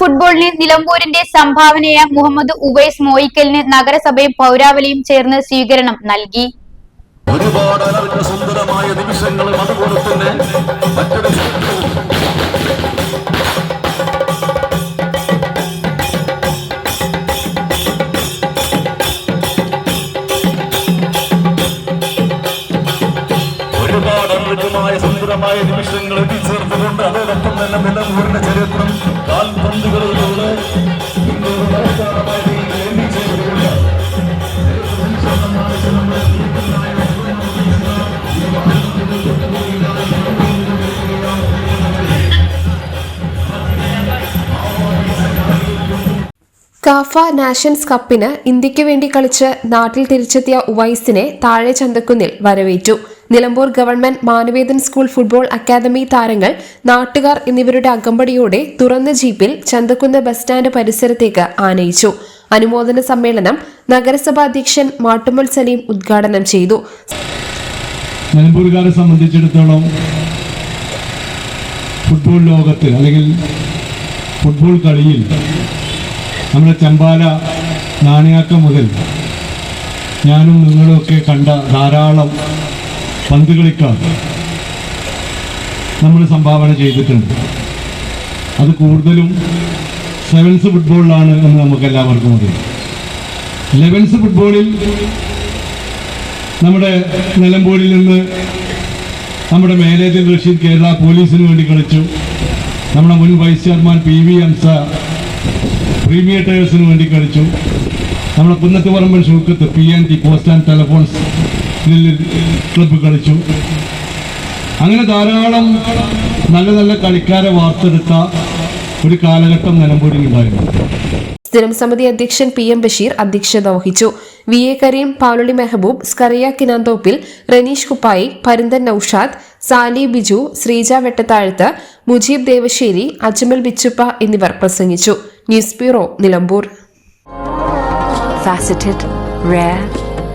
ഫുട്ബോളിന് നിലമ്പൂരിന്റെ സംഭാവനയായ മുഹമ്മദ് ഉവൈസ് മോയിക്കലിന് നഗരസഭയും പൗരാവലിയും ചേർന്ന് സ്വീകരണം നൽകി. ഒരുപാട് സുന്ദരമായ നിമിഷങ്ങളും ഒരുപാട് അമൃതമായ സുന്ദരമായ നിമിഷങ്ങൾ എത്തിച്ചേർത്തുകൊണ്ട് അതോടൊപ്പം തന്നെ നിലമ്പൂരിന്റെ ചരിത്രം കാൽപന്തുകളിലൂടെ കാഫ നാഷൻസ് കപ്പിന് ഇന്ത്യയ്ക്ക് വേണ്ടി കളിച്ച് നാട്ടിൽ തിരിച്ചെത്തിയ ഉവൈസിനെ താഴെ ചന്തക്കുന്നിൽ വരവേറ്റു. Nilambur government Manavedan school football academy താരങ്ങൾ നാട്ടുകാർ എന്നിവരുടെ അകമ്പടിയോടെ തുറന്ന ജീപ്പിൽ ചന്തക്കുന്ന് ബസ് സ്റ്റാൻഡ് പരിസരത്തേക്ക് ആനയിച്ചു. അനുമോദന സമ്മേളനം നഗരസഭാ അധ്യക്ഷൻ മാട്ടുമൽ സലീം ഉദ്ഘാടനം ചെയ്തു. നിലമ്പൂരുകാരെ സംബന്ധിച്ചിടത്തോളം ഫുട്ബോൾ ലോകത്ത് അല്ലെങ്കിൽ ഫുട്ബോൾ കളിയിൽ നമ്മുടെ ചമ്പാല നാണയാക്കം മുതൽ ഞാനും നിങ്ങളുമൊക്കെ കണ്ട ധാരാളം പന്ത് കളിക്കാർ നമ്മൾ സംഭാവന ചെയ്തിട്ടുണ്ട്. അത് കൂടുതലും സെവൻസ് ഫുട്ബോളിലാണ് എന്ന് നമുക്ക് എല്ലാവർക്കും അറിയാം. ലെവൻസ് ഫുട്ബോളിൽ നമ്മുടെ നിലമ്പൂരിൽ നിന്ന് നമ്മുടെ മാനേജർ റഷീദ് കേരള പോലീസിന് വേണ്ടി കളിച്ചു. നമ്മുടെ മുൻ vice chairman P V Hamsa premier ടയേഴ്സിന് വേണ്ടി കളിച്ചു. നമ്മുടെ Kunnathuparamban Shoukath P N T post and telephones club കളിച്ചു. അങ്ങനെ ധാരാളം നല്ല നല്ല കളിക്കാരെ വാർത്തെടുത്ത ഒരു കാലഘട്ടം നിലമ്പൂരിലുണ്ടായിരുന്നു. സ്ഥിരം സമിതി അധ്യക്ഷൻ പി എം ബഷീർ അധ്യക്ഷത വഹിച്ചു. വി എ കരീം പാലൊളി മെഹബൂബ് സ്കറിയ കിനാന്തോപ്പിൽ റനീഷ് കുപ്പായി പരുന്തൻ നൌഷാദ് സാലി ബിജു ശ്രീജ വെട്ടത്താഴത്ത് മുജീബ് ദേവശ്ശേരി അജ്മൽ ബിച്ചുപ്പ എന്നിവർ പ്രസംഗിച്ചു news bureau Nilambur faceted, rare,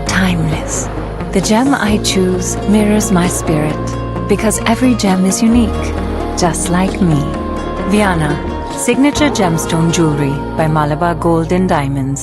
timeless. The gem I choose mirrors my spirit because every gem is unique, just like me. Viana, signature gemstone jewelry by Malabar Gold and Diamonds.